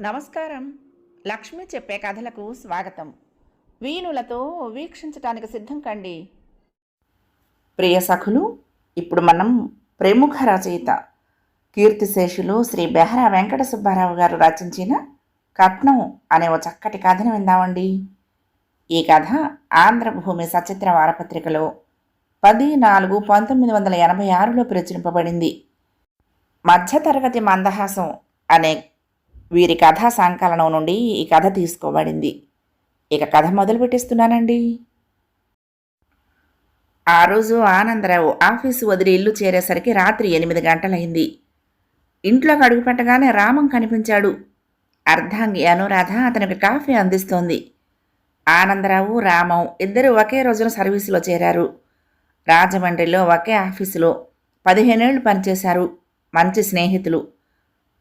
నమస్కారం. లక్ష్మి చెప్పే కథలకు స్వాగతం. వీణులతో వీక్షించటానికి సిద్ధం కండి. ప్రియ సఖులు ఇప్పుడు మనం ప్రముఖ రచయిత కీర్తిశేషులు శ్రీ బెహరా వెంకట సుబ్బారావు గారు రచించిన కట్నం అనే ఓ చక్కటి కథను విందామండి. ఈ కథ ఆంధ్రభూమి సచిత్ర వారపత్రికలో పది నాలుగు పంతొమ్మిది వందల ఎనభై ఆరులో ప్రచురింపబడింది. మధ్యతరగతి మందహాసం అనే వీరి కథా సంకలనం నుండి ఈ కథ తీసుకోబడింది. ఇక కథ మొదలు పెట్టిస్తున్నానండి. ఆ రోజు ఆనందరావు ఆఫీసు వదిలి ఇల్లు చేరేసరికి రాత్రి ఎనిమిది గంటలైంది. ఇంట్లోకి అడుగుపెట్టగానే రామం కనిపించాడు. అర్ధాంగి అనురాధ అతనికి కాఫీ అందిస్తోంది. ఆనందరావు రామం ఇద్దరు ఒకే రోజున సర్వీసులో చేరారు. రాజమండ్రిలో ఒకే ఆఫీసులో పదిహేనేళ్ళు పనిచేశారు. మంచి స్నేహితులు.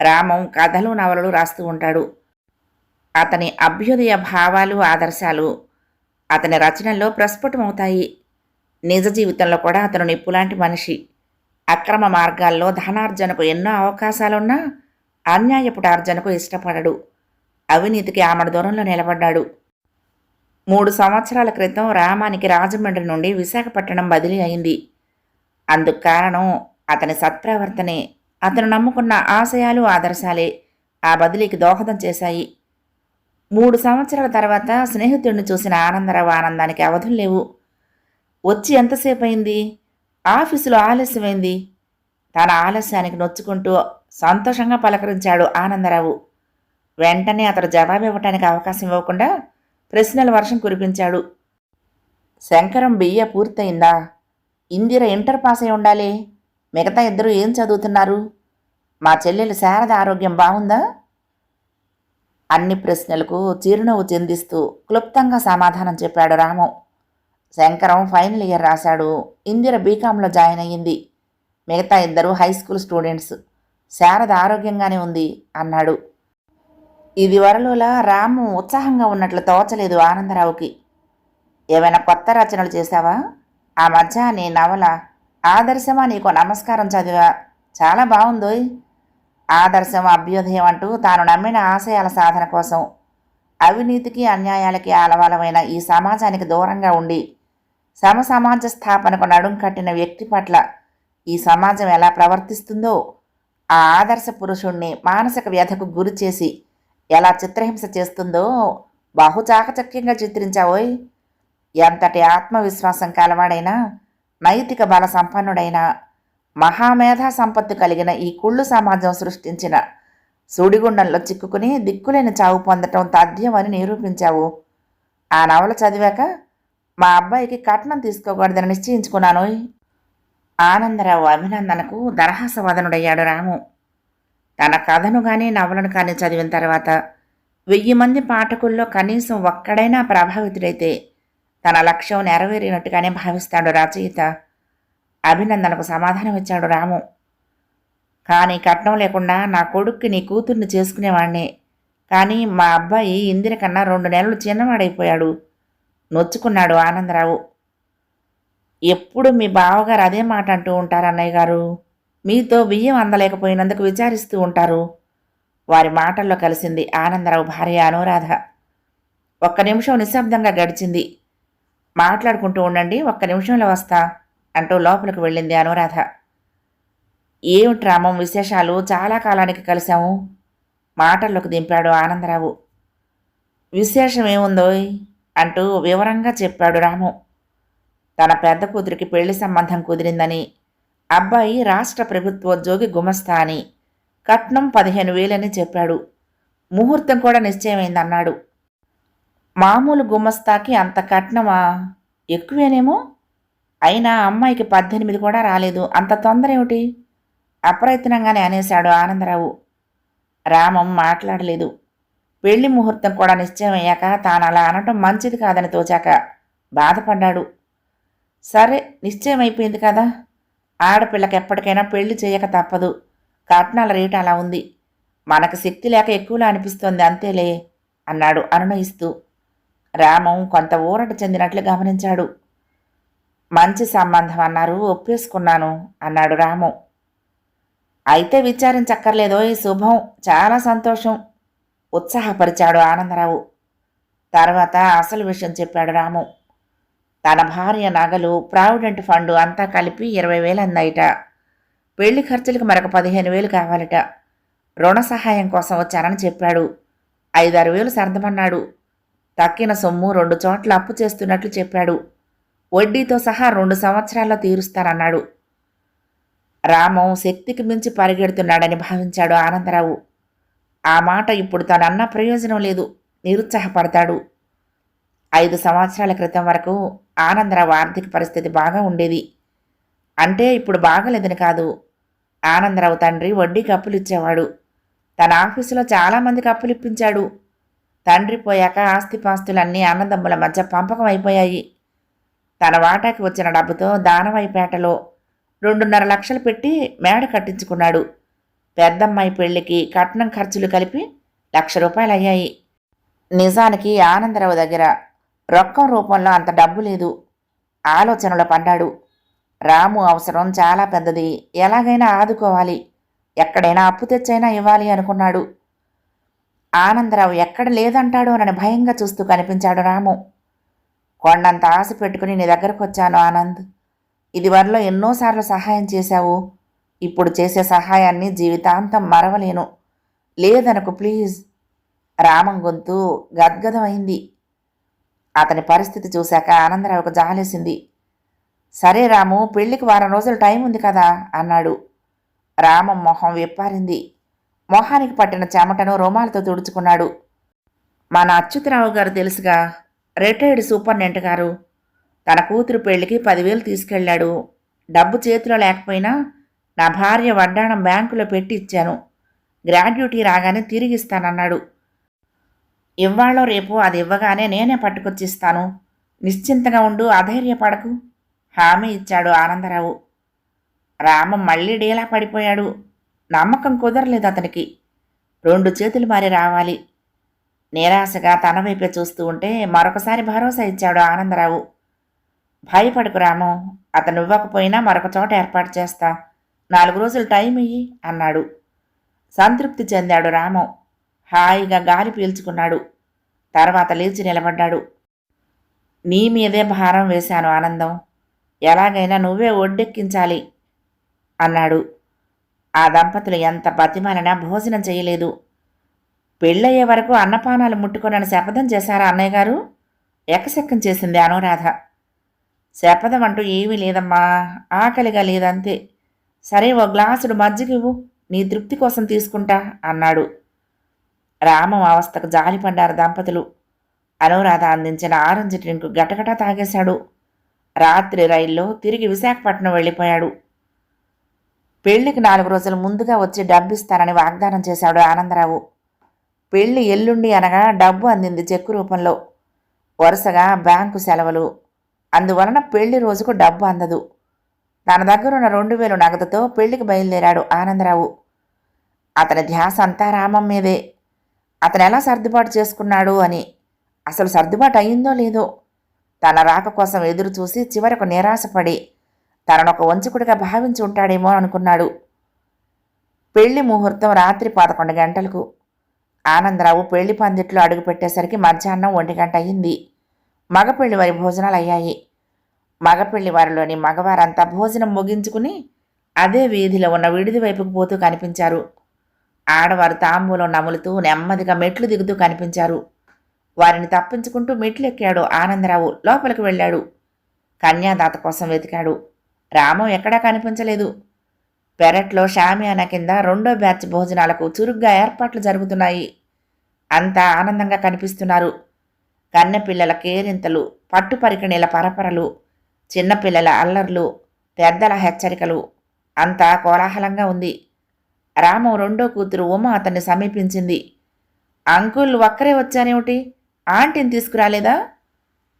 రామం కథలు నవలలు రాస్తూ ఉంటాడు. అతని అభ్యుదయ భావాలు ఆదర్శాలు అతని రచనల్లో ప్రస్ఫుటమవుతాయి. నిజ జీవితంలో కూడా అతను నిప్పులాంటి మనిషి. అక్రమ మార్గాల్లో ధనార్జనకు ఎన్నో అవకాశాలున్నా అన్యాయపుటార్జనకు ఇష్టపడడు. అవినీతికి ఆమడ దూరంలో నిలబడ్డాడు. మూడు సంవత్సరాల క్రితం రామానికి రాజమండ్రి నుండి విశాఖపట్నం బదిలీ అయింది. అందుకు కారణం అతని సత్ప్రవర్తనే. అతను నమ్ముకున్న ఆశయాలు ఆదర్శాలే. ఆ బదిలీకి దోహదం చేశాయి. మూడు సంవత్సరాల తర్వాత స్నేహితుడిని చూసిన ఆనందరావు ఆనందానికి అవధులు లేవు. వచ్చి ఎంతసేపు అయింది ఆఫీసులో ఆలస్యమైంది. తన ఆలస్యానికి నొచ్చుకుంటూ సంతోషంగా పలకరించాడు ఆనందరావు. వెంటనే అతడు జవాబు ఇవ్వటానికి అవకాశం ఇవ్వకుండా ప్రశ్నల వర్షం కురిపించాడు. శంకరం బియ్య పూర్తయిందా? ఇందిర ఇంటర్ పాస్ అయి ఉండాలి. మిగతా ఇద్దరు ఏం చదువుతున్నారు? మా చెల్లెలు శారద ఆరోగ్యం బాగుందా? అన్ని ప్రశ్నలకు చిరునవ్వు చెందిస్తూ క్లుప్తంగా సమాధానం చెప్పాడు రాము. శంకరం ఫైనల్ ఇయర్ రాశాడు. ఇందిర బీకాంలో జాయిన్ అయ్యింది. మిగతా ఇద్దరు హై స్కూల్ స్టూడెంట్స్. శారద ఆరోగ్యంగానే ఉంది అన్నాడు. ఇది వరలోలా రాము ఉత్సాహంగా ఉన్నట్లు తోచలేదు ఆనందరావుకి. ఏమైనా కొత్త రచనలు చేశావా? ఆ మధ్య నీ నవల ఆదర్శమా నీకు నమస్కారం చదివా? చాలా బాగుందోయ్. ఆదర్శం అభ్యుదయం అంటూ తాను నమ్మిన ఆశయాల సాధన కోసం అవినీతికి అన్యాయాలకి ఆలవాలమైన ఈ సమాజానికి దూరంగా ఉండి సమసమాజ స్థాపనకు నడుం కట్టిన వ్యక్తి పట్ల ఈ సమాజం ఎలా ప్రవర్తిస్తుందో ఆ ఆదర్శ పురుషుణ్ణి మానసిక వ్యధకు గురి చేసి ఎలా చిత్రహింస చేస్తుందో బహుచాకచక్యంగా చిత్రించావోయ్. ఎంతటి ఆత్మవిశ్వాసం కలవాడైనా నైతిక బల సంపన్నుడైన మహామేధా సంపత్తి కలిగిన ఈ కుళ్ళు సమాజం సృష్టించిన సూడిగుండంలో చిక్కుకుని దిక్కులేని చావు పొందటం తథ్యమని నిరూపించావు. ఆ నవల చదివాక మా అబ్బాయికి కట్నం తీసుకోకూడదని నిశ్చయించుకున్నాను. ఆనందరావు అభినందనకు దరహాసవదనుడయ్యాడు రాము. తన కథను కానీ నవలను కానీ చదివిన తర్వాత వెయ్యి మంది పాఠకుల్లో కనీసం ఒక్కడైనా ప్రభావితుడైతే తన లక్ష్యం నెరవేరినట్టుగానే భావిస్తాడు రచయిత. అభినందనకు సమాధానం ఇచ్చాడు రాము. కానీ కట్నం లేకుండా నా కొడుక్కి నీ కూతుర్ని చేసుకునేవాణ్ణి. కానీ మా అబ్బాయి ఇందిర కన్నా రెండు నెలలు చిన్నవాడైపోయాడు. నొచ్చుకున్నాడు ఆనందరావు. ఎప్పుడు మీ బావగారు అదే మాట అంటూ ఉంటారు అన్నయ్య గారు. మీతో బియ్యం అందలేకపోయినందుకు విచారిస్తూ ఉంటారు. వారి మాటల్లో కలిసింది ఆనందరావు భార్య అనురాధ. ఒక్క నిమిషం నిశ్శబ్దంగా గడిచింది. మాట్లాడుకుంటూ ఉండండి ఒక్క నిమిషంలో వస్తా అంటూ లోపలికి వెళ్ళింది అనురాధ. ఏమిటి రామం విశేషాలు? చాలా కాలానికి కలిశాము. మాటల్లోకి దింపాడు ఆనందరావు. విశేషం ఏముందోయ్ అంటూ వివరంగా చెప్పాడు రాము. తన పెద్ద కూతురికి పెళ్ళి సంబంధం కుదిరిందని అబ్బాయి రాష్ట్ర ప్రభుత్వోద్యోగి గుమస్తా అని కట్నం పదిహేను వేలని చెప్పాడు. ముహూర్తం కూడా నిశ్చయమైందన్నాడు. మామూలు గుమస్తాకి అంత కట్నమా? ఎక్కువేనేమో? అయినా అమ్మాయికి పద్దెనిమిది కూడా రాలేదు. అంత తొందర ఏమిటి? అప్రయత్నంగానే అనేశాడు ఆనందరావు. రామం మాట్లాడలేదు. పెళ్ళి ముహూర్తం కూడా నిశ్చయమయ్యాక తాను అలా అనటం మంచిది కాదని తోచాక బాధపడ్డాడు. సరే నిశ్చయమైపోయింది కదా. ఆడపిల్లకి ఎప్పటికైనా పెళ్ళి చేయక తప్పదు. కట్నాల రేటు అలా ఉంది. మనకు శక్తి లేక ఎక్కువలా అనిపిస్తోంది అంతేలే అన్నాడు అనునయిస్తూ. రామం కొంత ఊరట చెందినట్లు గమనించాడు. మంచి సంబంధం అన్నారు ఒప్పేసుకున్నాను అన్నాడు రాము. అయితే విచారించక్కర్లేదో ఈ శుభం చాలా సంతోషం ఉత్సాహపరిచాడు ఆనందరావు. తర్వాత అసలు విషయం చెప్పాడు రాము. తన భార్య నగలు ప్రావిడెంట్ ఫండ్ అంతా కలిపి ఇరవై వేలు అందయిట. పెళ్ళి ఖర్చులకు మరొక పదిహేను వేలు కావాలట. రుణ సహాయం కోసం వచ్చానని చెప్పాడు. ఐదారు వేలు సర్దమన్నాడు. తక్కిన సొమ్ము రెండు చోట్ల అప్పు చేస్తున్నట్లు చెప్పాడు. వడ్డీతో సహా రెండు సంవత్సరాల్లో తీరుస్తానన్నాడు. రామం శక్తికి మించి పరిగెడుతున్నాడని భావించాడు ఆనందరావు. ఆ మాట ఇప్పుడు తనన్న ప్రయోజనం లేదు. నిరుత్సాహపడతాడు. ఐదు సంవత్సరాల క్రితం వరకు ఆనందరావు ఆర్థిక పరిస్థితి బాగా ఉండేది. అంటే ఇప్పుడు బాగలేదని కాదు. ఆనందరావు తండ్రి వడ్డీకి అప్పులు ఇచ్చేవాడు తన ఆఫీసులో చాలామందికి అప్పులు ఇప్పించాడు తండ్రి పోయాక ఆస్తిపాస్తులన్నీ అన్నదమ్ముల మధ్య పంపకం అయిపోయాయి తన వాటాకి వచ్చిన డబ్బుతో దానవైపేటలో రెండున్నర లక్షలు పెట్టి మేడ కట్టించుకున్నాడు. పెద్దమ్మాయి పెళ్ళికి కట్నం ఖర్చులు కలిపి లక్ష రూపాయలు అయ్యాయి నిజానికి ఆనందరావు దగ్గర రొక్కం రూపంలో అంత డబ్బు లేదు. ఆలోచనలో పడ్డాడు. రాము అవసరం చాలా పెద్దది. ఎలాగైనా ఆదుకోవాలి. ఎక్కడైనా అప్పు తెచ్చైనా ఇవ్వాలి అనుకున్నాడు. ఆనందరావు ఎక్కడ లేదంటాడో అని భయంగా చూస్తూ కనిపించాడు రాము. కొండంత ఆశ పెట్టుకుని నీ దగ్గరకు వచ్చాను ఆనంద్. ఇదివరలో ఎన్నోసార్లు సహాయం చేశావు. ఇప్పుడు చేసే సహాయాన్ని జీవితాంతం మరవలేను. లేదనకు ప్లీజ్. రామం గొంతు గద్గదమైంది. అతని పరిస్థితి చూశాక ఆనందరావుకు జాలేసింది. సరే రాము పెళ్ళికి వారం రోజులు టైం ఉంది కదా అన్నాడు. రామం మొహం విప్పారింది. మొహానికి పట్టిన చెమటను రోమాలతో తుడుచుకున్నాడు. మన అచ్యుతరావు గారు తెలుసుగా రిటైర్డ్ సూపర్నెంట్ గారు. తన కూతురు పెళ్ళికి పదివేలు తీసుకెళ్ళాడు. డబ్బు చేతిలో లేకపోయినా నా భార్య వడ్డాణం బ్యాంకులో పెట్టి ఇచ్చాను. గ్రాడ్యుటీ రాగానే తిరిగి ఇస్తానన్నాడు. రేపు అది ఇవ్వగానే నేనే పట్టుకొచ్చిస్తాను. నిశ్చింతగా ఉండు అధైర్యపడకు. హామీ ఇచ్చాడు ఆనందరావు. రామ మళ్ళీ డీలా పడిపోయాడు. నమ్మకం కుదరలేదు అతనికి. రెండు చేతులు మారి రావాలి. నిరాశగా తన వైపే చూస్తూ ఉంటే మరొకసారి భరోసా ఇచ్చాడు ఆనందరావు. భయపడకు రాము అతను ఇవ్వకపోయినా మరొక చోట ఏర్పాటు చేస్తా. నాలుగు రోజులు టైం ఇయ్యి అన్నాడు. సంతృప్తి చెందాడు రాము. హాయిగా గాలి పీల్చుకున్నాడు. తర్వాత లేచి నిలబడ్డాడు. నీ మీదే భారం వేశాను ఆనందం. ఎలాగైనా నువ్వే ఒడ్డెక్కించాలి అన్నాడు. ఆ దంపతులు ఎంత బతిమాలినా భోజనం చేయలేదు. పెళ్ళయ్యే వరకు అన్నపానాలు ముట్టుకొనని శపథం చేశారా అన్నయ్య గారు ఎకశక్కం చేసింది అనురాధ. శపథం అంటూ ఏమీ లేదమ్మా ఆకలిగా లేదంతే. సరే ఓ గ్లాసుడు మజ్జిగివ్వు నీ తృప్తి కోసం తీసుకుంటా అన్నాడు. రామం అవస్థకు జాలిపడ్డారు దంపతులు. అనురాధ అందించిన ఆరెంజ్ డ్రింక్ గటగట తాగేశాడు. రాత్రి రైల్లో తిరిగి విశాఖపట్నం వెళ్ళిపోయాడు. పెళ్ళికి నాలుగు రోజుల ముందుగా వచ్చి డబ్బిస్తానని వాగ్దానం చేశాడు ఆనందరావు. పెళ్ళి ఎల్లుండి అనగా డబ్బు అందింది చెక్కు రూపంలో. వరుసగా బ్యాంకు సెలవులు. అందువలన పెళ్ళి రోజుకు డబ్బు అందదు. తన దగ్గరున్న రెండు వేలు నగదుతో పెళ్ళికి బయలుదేరాడు ఆనందరావు. అతని ధ్యాస అంతా రామం మీదే. అతను ఎలా సర్దుబాటు చేసుకున్నాడు అని. అసలు సర్దుబాటు అయిందో లేదో తన రాక కోసం ఎదురు చూసి చివరకు నిరాశపడి తననొక వంచకుడిగా భావించి ఉంటాడేమో అనుకున్నాడు. పెళ్ళి ముహూర్తం రాత్రి పదకొండు గంటలకు. ఆనందరావు పెళ్ళి పందిట్లో అడుగుపెట్టేసరికి మధ్యాహ్నం ఒంటి గంట అయింది. మగపెళ్ళి వారి భోజనాలు అయ్యాయి. మగపెళ్ళి వారిలోని మగవారంతా భోజనం ముగించుకుని అదే వీధిలో ఉన్న విడిది వైపుకు పోతూ కనిపించారు. ఆడవారు తాంబూలం నములుతూ నెమ్మదిగా మెట్లు దిగుతూ కనిపించారు. వారిని తప్పించుకుంటూ మెట్లు ఎక్కాడు ఆనందరావు. లోపలికి వెళ్ళాడు. కన్యాదాత కోసం వెతికాడు. రామం ఎక్కడా కనిపించలేదు. పెరట్లో షామియానా కింద రెండో బ్యాచ్ భోజనాలకు చురుగ్గా ఏర్పాట్లు జరుగుతున్నాయి. అంతా ఆనందంగా కనిపిస్తున్నారు. కన్నెపిల్లల కేరింతలు పట్టు పరికిణీల పరపరలు చిన్నపిల్లల అల్లర్లు పెద్దల హెచ్చరికలు. అంతా కోలాహలంగా ఉంది. రామం రెండో కూతురు ఉమ అతన్ని సమీపించింది. అంకుల్ ఒక్కరే వచ్చానేమిటి ఆంటీని తీసుకురాలేదా?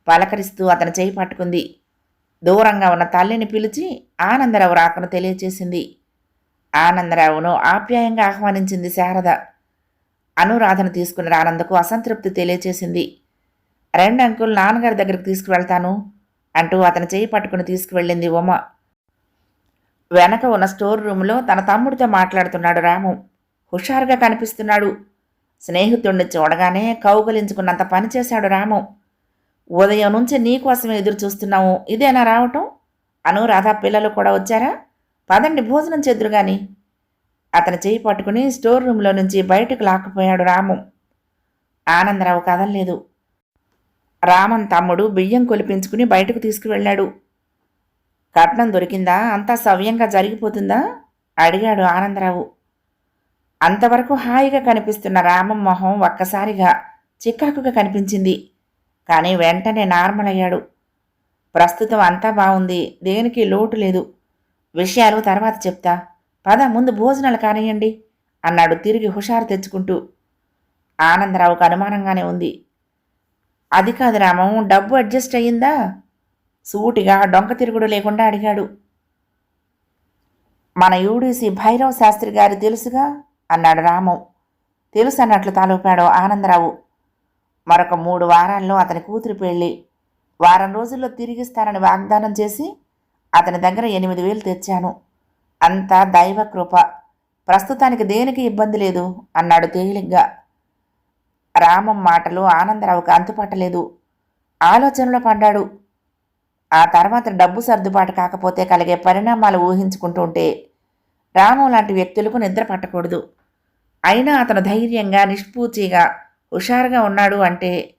పలకరిస్తూ అతను చేయి పట్టుకుంది. దూరంగా ఉన్న తల్లిని పిలిచి ఆనందరావు రాకను తెలియచేసింది. ఆనందరావును ఆప్యాయంగా ఆహ్వానించింది శారద. అనురాధను తీసుకుని రానందుకు అసంతృప్తి తెలియచేసింది. రెండు అంకుల్ నాన్నగారి దగ్గరికి తీసుకువెళ్తాను అంటూ అతని చేయి పట్టుకుని తీసుకువెళ్ళింది ఉమ. వెనక ఉన్న స్టోర్ రూమ్లో తన తమ్ముడితో మాట్లాడుతున్నాడు రాము. హుషారుగా కనిపిస్తున్నాడు. స్నేహితుడిని చూడగానే కౌగలించుకున్నంత పని చేశాడు రాము. ఉదయం నుంచి నీకోసమే ఎదురు చూస్తున్నాము ఇదేనా రావటం? అనురాధ పిల్లలు కూడా వచ్చారా? పదండి భోజనం చెద్దురు గాని. చేయి పట్టుకుని స్టోర్ రూమ్లో నుంచి బయటకు లాక్కుపోయాడు రాము. ఆనందరావు కదలలేదు. రామన్ తమ్ముడు బియ్యం కొలిపించుకుని బయటకు తీసుకువెళ్ళాడు. కట్నం దొరికిందా? అంతా సవ్యంగా జరిగిపోతుందా? అడిగాడు ఆనందరావు. అంతవరకు హాయిగా కనిపిస్తున్న రామం మొహం ఒక్కసారిగా చికాకుగా కనిపించింది. కానీ వెంటనే నార్మల్ అయ్యాడు. ప్రస్తుతం అంతా బాగుంది. దేనికి లోటు లేదు. విషయాలు తర్వాత చెప్తా. పద ముందు భోజనాలు కానియండి అన్నాడు తిరిగి హుషారు తెచ్చుకుంటూ. ఆనందరావుకు అనుమానంగానే ఉంది. అది కాదు రామం డబ్బు అడ్జస్ట్ అయ్యిందా? సూటిగా డొంక తిరుగుడు లేకుండా అడిగాడు. మన యూడీసీ భైరవ్ శాస్త్రి గారు తెలుసుగా? అన్నాడు రామం. తెలుసు అన్నట్లు తాలూపాడు ఆనందరావు. మరొక మూడు వారాల్లో అతని కూతురు పెళ్ళి. వారం రోజుల్లో తిరిగిస్తానని వాగ్దానం చేసి అతని దగ్గర ఎనిమిది వేలు తెచ్చాను. అంతా దైవ కృప. ప్రస్తుతానికి దేనికి ఇబ్బంది లేదు అన్నాడు తేలిగ్గా. రామం మాటలు ఆనందరావుకు అంతుపట్టలేదు. ఆలోచనలో పడ్డాడు. ఆ తర్వాత డబ్బు సర్దుబాటు కాకపోతే కలిగే పరిణామాలు ఊహించుకుంటుంటే రామం లాంటి వ్యక్తులకు నిద్ర పట్టకూడదు. అయినా అతను ధైర్యంగా నిష్పూచిగా హుషారుగా ఉన్నాడు అంటే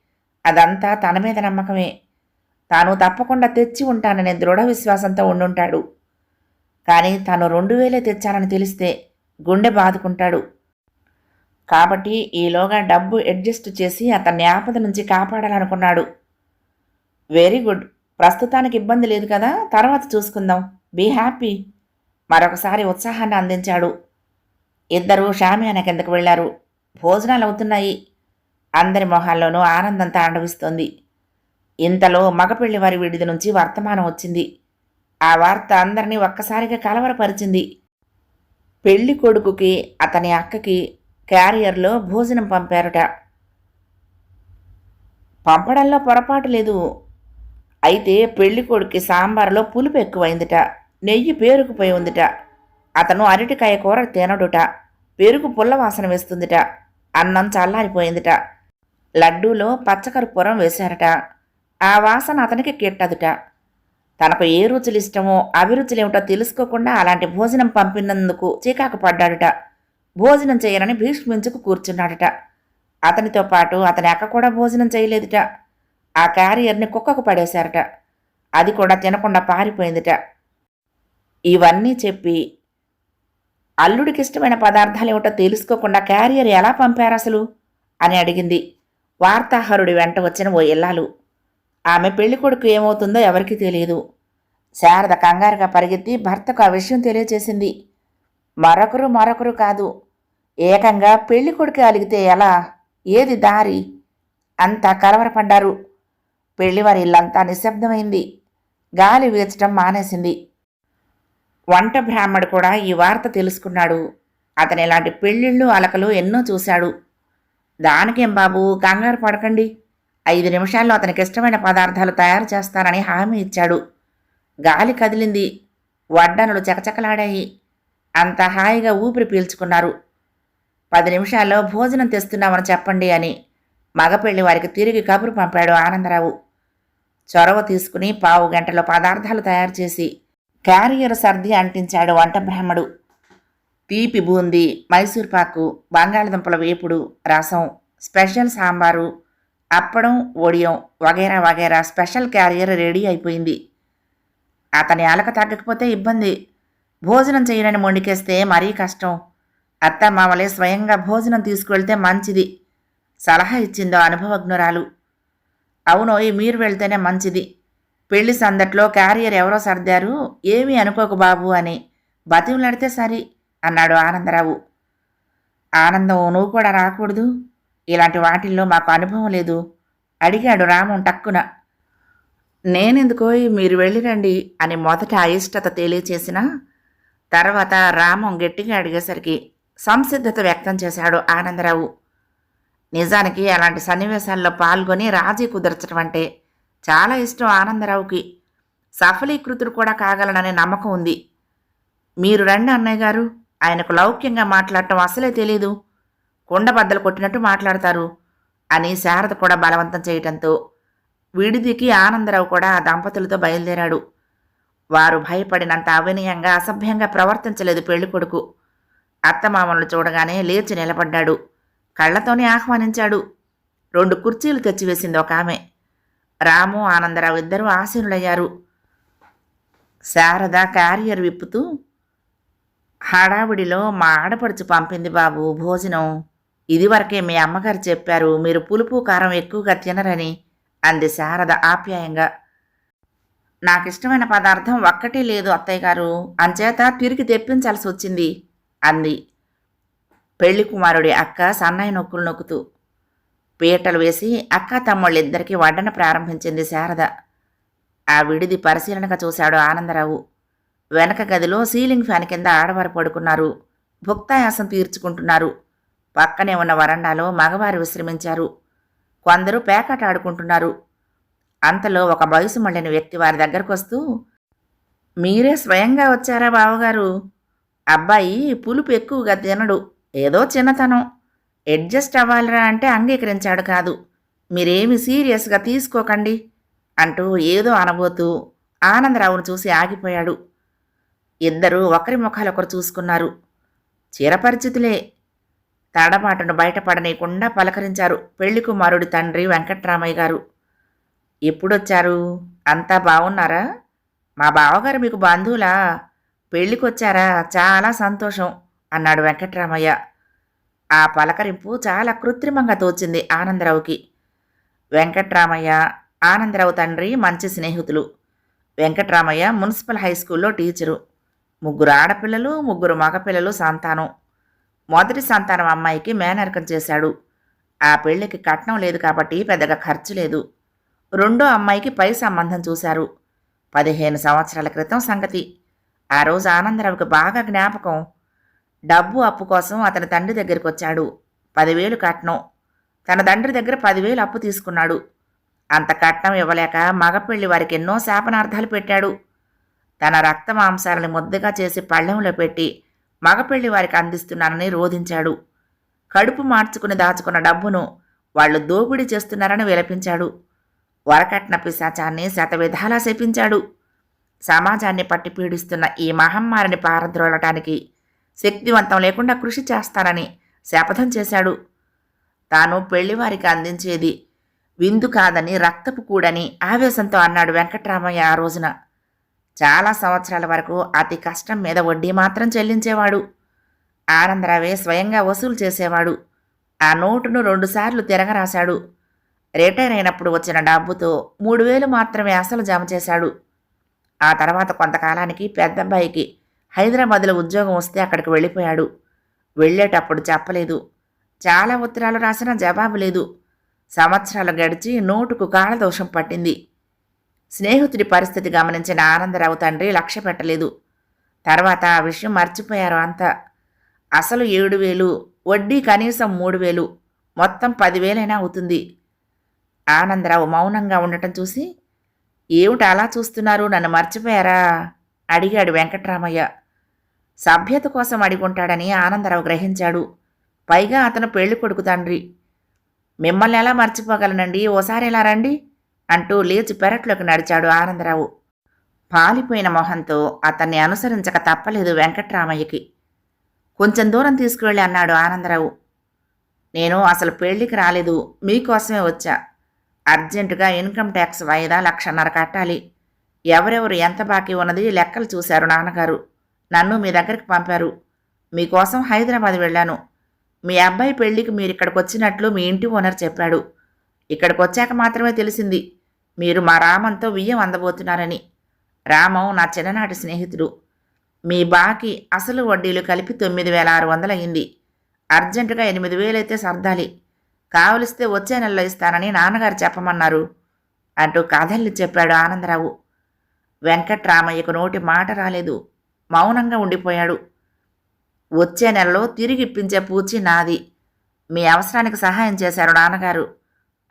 అదంతా తన మీద నమ్మకమే. తాను తప్పకుండా తెచ్చి ఉంటాననే దృఢ విశ్వాసంతో ఉండుంటాడు. కానీ తాను రెండు వేలే తెచ్చానని తెలిస్తే గుండె బాదుకుంటాడు. కాబట్టి ఈలోగా డబ్బు అడ్జస్ట్ చేసి అతన్ని ఆపద నుంచి కాపాడాలనుకున్నాడు. Very good. ప్రస్తుతానికి ఇబ్బంది లేదు కదా? తర్వాత చూసుకుందాం. Be happy. మరొకసారి ఉత్సాహాన్ని అందించాడు. ఇద్దరూ షామియాన కిందకు వెళ్ళారు భోజనాలు అవుతున్నాయి. అందరి మొహాల్లోనూ ఆనందం తాండవిస్తోంది. ఇంతలో మగపెళ్ళి వారి విడిది నుంచి వర్తమానం వచ్చింది. ఆ వార్త అందరినీ ఒక్కసారిగా కలవరపరిచింది. పెళ్ళి కొడుకుకి అతని అక్కకి క్యారియర్లో భోజనం పంపారుట. పంపడంలో పొరపాటు లేదు. అయితే పెళ్ళి కొడుక్కి సాంబార్లో పులుపు ఎక్కువైందిట. నెయ్యి పేరుకుపోయి ఉందిట. అతను అరటికాయ కూర తినడుట. పెరుగు పుల్ల వాసన వేస్తుందిట. అన్నం చల్లారిపోయిందిట. లడ్డూలో పచ్చకర్పూరం వేశారట. ఆ వాసన అతనికి కిట్టదుట. తనకు ఏ రుచులు ఇష్టమో అభిరుచులేమిటో తెలుసుకోకుండా అలాంటి భోజనం పంపినందుకు చీకాకు పడ్డాడుట. భోజనం చేయనని భీష్మించుకు కూర్చున్నాడట. అతనితో పాటు అతని అక్క కూడా భోజనం చేయలేదుట. ఆ క్యారియర్ని కుక్కకు పడేశారట. అది కూడా తినకుండా పారిపోయిందిట. ఇవన్నీ చెప్పి అల్లుడికి ఇష్టమైన పదార్థాలు ఏమిటో తెలుసుకోకుండా క్యారియర్ ఎలా పంపారు అసలు అని అడిగింది. వార్తాహరుడి వెంట వచ్చిన ఓ ఇల్లాలు. ఆమె పెళ్ళి కొడుకు ఏమవుతుందో ఎవరికీ తెలియదు శారద కంగారుగా పరిగెత్తి భర్తకు ఆ విషయం తెలియచేసింది. మరొకరు మరొకరు కాదు. ఏకంగా పెళ్ళి కొడుకు అలిగితే ఎలా? ఏది దారి? అంతా కలవరపడ్డారు. పెళ్ళివారి ఇల్లంతా నిశ్శబ్దమైంది. గాలి వీచటం మానేసింది. వంట బ్రాహ్మడు కూడా ఈ వార్త తెలుసుకున్నాడు. అతని ఇలాంటి పెళ్ళిళ్ళు అలకలు ఎన్నో చూశాడు. దానికేం బాబు? కంగారు పడకండి. ఐదు నిమిషాల్లో అతనికి ఇష్టమైన పదార్థాలు తయారు చేస్తానని హామీ ఇచ్చాడు. గాలి కదిలింది. వడ్డనలు చకచకలాడాయి. అంత హాయిగా ఊపిరి పీల్చుకున్నారు. పది నిమిషాల్లో భోజనం తెస్తున్నామని చెప్పండి అని మగపెళ్ళి వారికి తిరిగి కబురు పంపాడు ఆనందరావు. చొరవ తీసుకుని పావు గంటలో పదార్థాలు తయారు చేసి క్యారియర్ సర్ది అంటించాడు వంట బ్రాహ్మడు తీపి బూందీ మైసూర్ పాకు బంగాళదుంపల వేపుడు రసం స్పెషల్ సాంబారు అప్పడం ఒడియం వగేరా వగేరా స్పెషల్ క్యారియర్ రెడీ అయిపోయింది. అతని ఆలక తగ్గకపోతే ఇబ్బంది. భోజనం చేయనని మొండికేస్తే మరీ కష్టం. అత్త మామలే స్వయంగా భోజనం తీసుకువెళ్తే మంచిది. సలహా ఇచ్చిందో అనుభవజ్ఞురాలు. అవునోయి మీరు వెళ్తేనే మంచిది. పెళ్ళి సందట్లో క్యారియర్ ఎవరో సర్దారు ఏమీ అనుకోకు బాబు అని బతిమలాడితే సరి. అన్నాడు ఆనందరావు. ఆనందం నువ్వు కూడా రాకూడదు. ఇలాంటి వాటిల్లో మాకు అనుభవం లేదు అడిగాడు రామం టక్కున. నేనెందుకో మీరు వెళ్ళిరండి అని మొదట అయిష్టత తెలియచేసిన తర్వాత రామం గట్టిగా అడిగేసరికి సంసిద్ధత వ్యక్తం చేశాడు ఆనందరావు. నిజానికి అలాంటి సన్నివేశాల్లో పాల్గొని రాజీ కుదర్చడం అంటే చాలా ఇష్టం ఆనందరావుకి. సఫలీకృతుడు కూడా కాగలననే నమ్మకం ఉంది. మీరు రండి అన్నయ్య గారు. ఆయనకు లౌక్యంగా మాట్లాడటం అసలే తెలీదు. కుండబద్దలు కొట్టినట్టు మాట్లాడతారు. అని శారద కూడా బలవంతం చేయటంతో విడిదికి ఆనందరావు కూడా ఆ దంపతులతో బయలుదేరాడు. వారు భయపడినంత అవినయంగా అసభ్యంగా ప్రవర్తించలేదు పెళ్ళికొడుకు అత్తమామలు చూడగానే లేచి నిలబడ్డాడు. కళ్ళతోనే ఆహ్వానించాడు. రెండు కుర్చీలు తెచ్చివేసింది ఒక ఆమె. రాము ఆనందరావు ఇద్దరూ ఆసీనులయ్యారు. శారద క్యారియర్ విప్పుతూ హడావిడిలో మా ఆడపడుచు పంపింది బాబు భోజనం. ఇదివరకే మీ అమ్మగారు చెప్పారు మీరు పులుపు కారం ఎక్కువగా తినరని అంది శారద ఆప్యాయంగా. నాకు ఇష్టమైన పదార్థం ఒక్కటే లేదు అత్తయ్య గారు అంచేత తిరిగి తెప్పించాల్సి వచ్చింది అంది పెళ్ళి కుమారుడి అక్క సన్నాయి నొక్కులు నొక్కుతూ. పీటలు వేసి అక్క తమ్ముళ్ళిద్దరికీ వడ్డన ప్రారంభించింది శారద. ఆ విడిది పరిశీలనగా చూశాడు ఆనందరావు. వెనక గదిలో సీలింగ్ ఫ్యాన్ కింద ఆడవారు పడుకున్నారు. భుక్తాయాసం తీర్చుకుంటున్నారు. పక్కనే ఉన్న వరండాలో మగవారు విశ్రమించారు. కొందరు పేకాట ఆడుకుంటున్నారు అంతలో ఒక వయసు మళ్ళిన వ్యక్తి వారి దగ్గరకు వస్తూ మీరే స్వయంగా వచ్చారా బావగారు? అబ్బాయి పులుపు ఎక్కువగా తినడు. ఏదో చిన్నతనం. అడ్జస్ట్ అవ్వాలిరా అంటే అంగీకరించాడు కాదు. మీరేమి సీరియస్గా తీసుకోకండి అంటూ ఏదో అనబోతూ ఆనందరావును చూసి ఆగిపోయాడు. ఇద్దరూ ఒకరి ముఖాలొకరు చూసుకున్నారు. చిరపరిచితులే తడబాటను బయటపడనీయకుండా పలకరించారు పెళ్ళి కుమారుడి తండ్రి వెంకట్రామయ్య గారు. ఎప్పుడొచ్చారు? అంతా బాగున్నారా మా బావగారు మీకు బంధువులా? పెళ్ళికొచ్చారా? చాలా సంతోషం అన్నాడు వెంకట్రామయ్య. ఆ పలకరింపు చాలా కృత్రిమంగా తోచింది ఆనందరావుకి. వెంకట్రామయ్య ఆనందరావు తండ్రి మంచి స్నేహితులు. వెంకట్రామయ్య మున్సిపల్ హై స్కూల్లో టీచరు. ముగ్గురు ఆడపిల్లలు ముగ్గురు మగపిల్లలు సంతానం. మొదటి సంతానం అమ్మాయికి మేనరకం చేశాడు. ఆ పెళ్ళికి కట్నం లేదు కాబట్టి పెద్దగా ఖర్చు లేదు. రెండో అమ్మాయికి పై సంబంధం చూశారు. పదిహేను సంవత్సరాల క్రితం సంగతి. ఆ రోజు ఆనందరావుకి బాగా జ్ఞాపకం. డబ్బు అప్పు కోసం అతని తండ్రి దగ్గరికి వచ్చాడు. పదివేలు కట్నం. తన తండ్రి దగ్గర పదివేలు అప్పు తీసుకున్నాడు. అంత కట్నం ఇవ్వలేక మగపెళ్ళి వారికి ఎన్నో శాపనార్థాలు పెట్టాడు. తన రక్త మాంసాలని ముద్దగా చేసి పళ్ళెంలో పెట్టి మగపెళ్ళి వారికి అందిస్తున్నానని రోధించాడు. కడుపు మార్చుకుని దాచుకున్న డబ్బును వాళ్ళు దోపిడీ చేస్తున్నారని విలపించాడు. వరకట్న పిశాచాన్ని శతవిధాలా శపించాడు. సమాజాన్ని పట్టి పీడిస్తున్న ఈ మహమ్మారిని పారద్రోలటానికి శక్తివంతం లేకుండా కృషి చేస్తానని శపథం చేశాడు. తాను పెళ్ళివారికి అందించేది విందు కాదని రక్తపు కూడని ఆవేశంతో అన్నాడు వెంకట్రామయ్య ఆ రోజున. చాలా సంవత్సరాల వరకు అతి కష్టం మీద వడ్డీ మాత్రం చెల్లించేవాడు. ఆనందరావే స్వయంగా వసూలు చేసేవాడు. ఆ నోటును రెండుసార్లు తిరగరాశాడు. రిటైర్ అయినప్పుడు వచ్చిన డబ్బుతో మూడు వేలు మాత్రమే అసలు జమ చేశాడు. ఆ తర్వాత కొంతకాలానికి పెద్దబ్బాయికి హైదరాబాద్లో ఉద్యోగం వస్తే అక్కడికి వెళ్ళిపోయాడు. వెళ్ళేటప్పుడు చెప్పలేదు. చాలా ఉత్తరాలు రాసినా జవాబు లేదు. సంవత్సరాలు గడిచి నోటుకు కాలదోషం పట్టింది. స్నేహితుడి పరిస్థితి గమనించిన ఆనందరావు తండ్రి లక్ష్య పెట్టలేదు తర్వాత ఆ విషయం మర్చిపోయారు అంతా. అసలు ఏడు వేలు వడ్డీ కనీసం మూడు వేలు మొత్తం పదివేలైనా అవుతుంది. ఆనందరావు మౌనంగా ఉండటం చూసి ఏమిటి అలా చూస్తున్నారు? నన్ను మర్చిపోయారా? అడిగాడు వెంకట్రామయ్య. సభ్యత కోసం అడిగుంటాడని ఆనందరావు గ్రహించాడు. పైగా అతను పెళ్ళి కొడుకు తండ్రి. మిమ్మల్ని ఎలా మర్చిపోగలనండి? ఓసారి ఎలా రండి? అంటూ లేచి పెరట్లోకి నడిచాడు ఆనందరావు. పాలిపోయిన మొహంతో అతన్ని అనుసరించక తప్పలేదు వెంకట్రామయ్యకి. కొంచెం దూరం తీసుకువెళ్ళి అన్నాడు ఆనందరావు. నేను అసలు పెళ్ళికి రాలేదు మీకోసమే వచ్చా. అర్జెంటుగా ఇన్కమ్ ట్యాక్స్ వాయిదా లక్షన్నర కట్టాలి. ఎవరెవరు ఎంత బాకీ ఉన్నది లెక్కలు చూశారు నాన్నగారు. నన్ను మీ దగ్గరికి పంపారు. మీకోసం హైదరాబాద్ వెళ్ళాను. మీ అబ్బాయి పెళ్ళికి మీరు ఇక్కడికి వచ్చినట్లు మీ ఇంటి ఓనర్ చెప్పాడు. ఇక్కడికి వచ్చాక మాత్రమే తెలిసింది. మీరు మా రామంతో బియ్యం అందబోతున్నారని. రామం నా చిన్ననాటి స్నేహితుడు. మీ బాకీ అసలు వడ్డీలు కలిపి తొమ్మిది వేల ఆరు వందలయ్యింది అర్జెంటుగా ఎనిమిది వేలైతే సర్దాలి. కావలిస్తే వచ్చే నెలలో ఇస్తానని నాన్నగారు చెప్పమన్నారు. అంటూ కథల్ని చెప్పాడు ఆనందరావు. వెంకట్రామయ్యకు నోటి మాట రాలేదు. మౌనంగా ఉండిపోయాడు. వచ్చే నెలలో తిరిగి ఇప్పించే పూచి నాది. మీ అవసరానికి సహాయం చేశారు నాన్నగారు.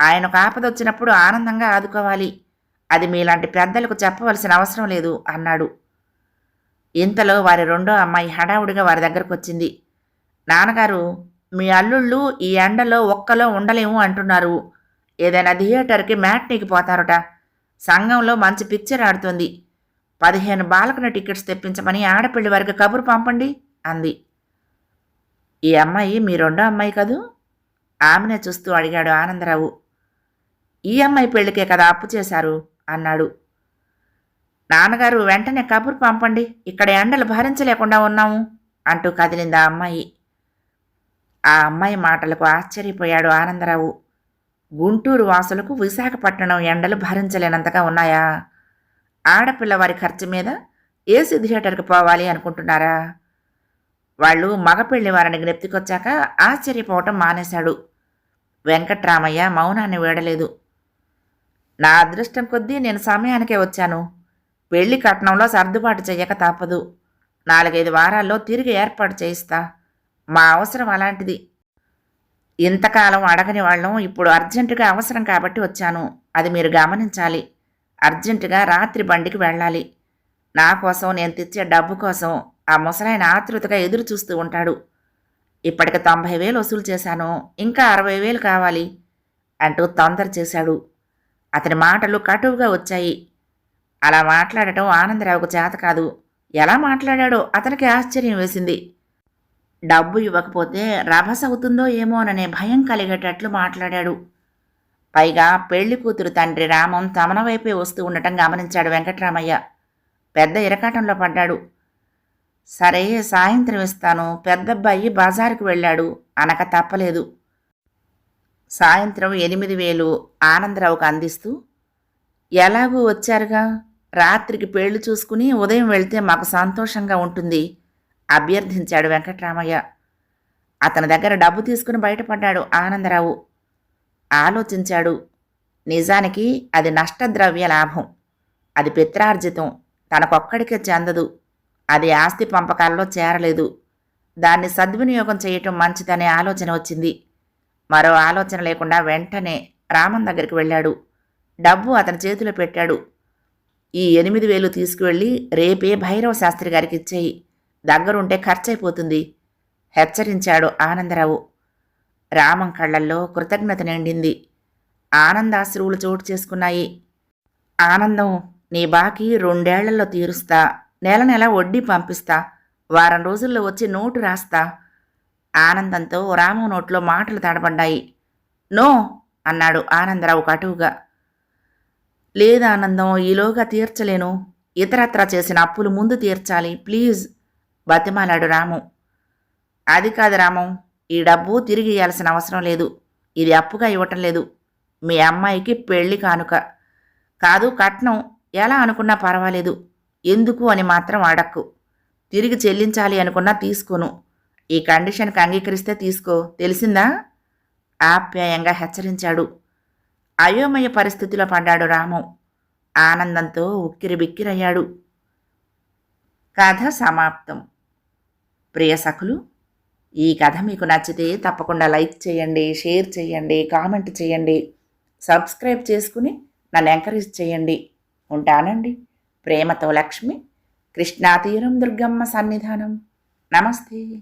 ఆయనకు ఆపదొచ్చినప్పుడు ఆనందంగా ఆదుకోవాలి. అది మీలాంటి పెద్దలకు చెప్పవలసిన అవసరం లేదు అన్నాడు. ఇంతలో వారి రెండో అమ్మాయి హడావుడిగా వారి దగ్గరకు వచ్చింది నాన్నగారు మీ అల్లుళ్ళు ఈ ఎండలో ఒక్కలో ఉండలేము అంటున్నారు. ఏదైనా థియేటర్కి మ్యాట్నీకి పోతారట. సంఘంలో మంచి పిక్చర్ ఆడుతుంది. పదిహేను బాలకుల టికెట్స్ తెప్పించమని ఆడపిల్లి వారికి కబురు పంపండి అంది. ఈ అమ్మాయి మీ రెండో అమ్మాయి కదూ? ఆమెనే చూస్తూ అడిగాడు ఆనందరావు. ఈ అమ్మాయి పెళ్ళికే కదా అప్పు చేశారు? అన్నాడు. నాన్నగారు వెంటనే కబురు పంపండి. ఇక్కడ ఎండలు భరించలేకుండా ఉన్నాము అంటూ కదిలింది ఆ అమ్మాయి. ఆ అమ్మాయి మాటలకు ఆశ్చర్యపోయాడు ఆనందరావు. గుంటూరు వాసులకు విశాఖపట్నం ఎండలు భరించలేనంతగా ఉన్నాయా? ఆడపిల్ల వారి ఖర్చు మీద ఏసీ థియేటర్కి పోవాలి అనుకుంటున్నారా? వాళ్ళు మగపెళ్ళి వారిని జ్ఞప్తికొచ్చాక ఆశ్చర్యపోవటం మానేశాడు. వెంకట్రామయ్య మౌనాన్ని వీడలేదు. నా అదృష్టం కొద్దీ నేను సమయానికే వచ్చాను. పెళ్ళి కట్నంలో సర్దుబాటు చెయ్యక తప్పదు నాలుగైదు వారాల్లో తిరిగి ఏర్పాటు చేయిస్తా. మా అవసరం అలాంటిది. ఇంతకాలం అడగని వాళ్ళం ఇప్పుడు అర్జెంటుగా అవసరం కాబట్టి వచ్చాను. అది మీరు గమనించాలి. అర్జెంటుగా రాత్రి బండికి వెళ్ళాలి. నా కోసం నేను తెచ్చే డబ్బు కోసం ఆ ముసలాయన ఆతృతగా ఎదురు చూస్తూ ఉంటాడు. ఇప్పటికి తొంభై వేలు వసూలు చేశాను. ఇంకా అరవై వేలు కావాలి అంటూ తొందర చేశాడు. అతని మాటలు కటువుగా వచ్చాయి. అలా మాట్లాడటం ఆనందరావుకు చేత కాదు. ఎలా మాట్లాడాడో అతనికి ఆశ్చర్యం వేసింది. డబ్బు ఇవ్వకపోతే రభస అవుతుందో ఏమోననే భయం కలిగేటట్లు మాట్లాడాడు. పైగా పెళ్ళి కూతురు తండ్రి రామం తమన వైపే వస్తూ ఉండటం గమనించాడు వెంకట్రామయ్య. పెద్ద ఇరకాటంలో పడ్డాడు. సరే సాయంత్రం ఇస్తాను. పెద్దబ్బాయి బజారుకు వెళ్ళాడు. అనక తప్పలేదు. సాయంత్రం ఎనిమిది వేలు ఆనందరావుకు అందిస్తూ ఎలాగూ వచ్చారుగా? రాత్రికి పేళ్ళు చూసుకుని ఉదయం వెళ్తే మాకు సంతోషంగా ఉంటుంది అభ్యర్థించాడు వెంకట్రామయ్య. అతని దగ్గర డబ్బు తీసుకుని బయటపడ్డాడు ఆనందరావు. ఆలోచించాడు. నిజానికి అది నష్టద్రవ్య లాభం. అది పిత్రార్జితం. తనకొక్కడికే చెందదు. అది ఆస్తి పంపకాల్లో చేరలేదు. దాన్ని సద్వినియోగం చేయటం మంచిదనే ఆలోచన వచ్చింది. మరో ఆలోచన లేకుండా వెంటనే రామన్ దగ్గరికి వెళ్ళాడు. డబ్బు అతని చేతిలో పెట్టాడు. ఈ ఎనిమిది వేలు తీసుకువెళ్ళి రేపే భైరవ శాస్త్రి గారికి ఇచ్చేయి. దగ్గరుంటే ఖర్చయిపోతుంది హెచ్చరించాడు ఆనందరావు. రామం కళ్ళల్లో కృతజ్ఞత నిండింది. ఆనందాశ్రువులు చోటు చేసుకున్నాయి. ఆనందం నీ బాకీ రెండేళ్ళలో తీరుస్తా. నెల నెల వడ్డీ పంపిస్తా. వారం రోజుల్లో వచ్చి నోటు రాస్తా. ఆనందంతో రాము నోట్లో మాటలు తడబడ్డాయి నో అన్నాడు ఆనందరావు కటువుగా. లేదు ఆనందం ఈలోగా తీర్చలేను. ఇతరత్రా చేసిన అప్పులు ముందు తీర్చాలి. ప్లీజ్ బతిమాలాడు రాము. అది కాదు రాము ఈ డబ్బు తిరిగి ఇవ్వాల్సిన అవసరం లేదు. ఇది అప్పుగా ఇవ్వటం లేదు. మీ అమ్మాయికి పెళ్ళి కానుక. కాదు కట్నం. ఎలా అనుకున్నా పర్వాలేదు. ఎందుకు అని మాత్రం అడక్కు. తిరిగి చెల్లించాలి అనుకున్నా తీసుకోను. ఈ కండిషన్కి అంగీకరిస్తే తీసుకో. తెలిసిందా? ఆప్యాయంగా హెచ్చరించాడు. అయోమయ పరిస్థితిలో పడ్డాడు రాము. ఆనందంతో ఉక్కిరి బిక్కిరయ్యాడు కథ సమాప్తం. ప్రియ సఖులు ఈ కథ మీకు నచ్చితే తప్పకుండా లైక్ చేయండి షేర్ చేయండి కామెంట్ చేయండి. సబ్స్క్రైబ్ చేసుకుని నన్ను ఎంకరేజ్ చేయండి. ఉంటానండి. ప్రేమతో లక్ష్మి కృష్ణాతీరం దుర్గమ్మ సన్నిధానం. నమస్తే.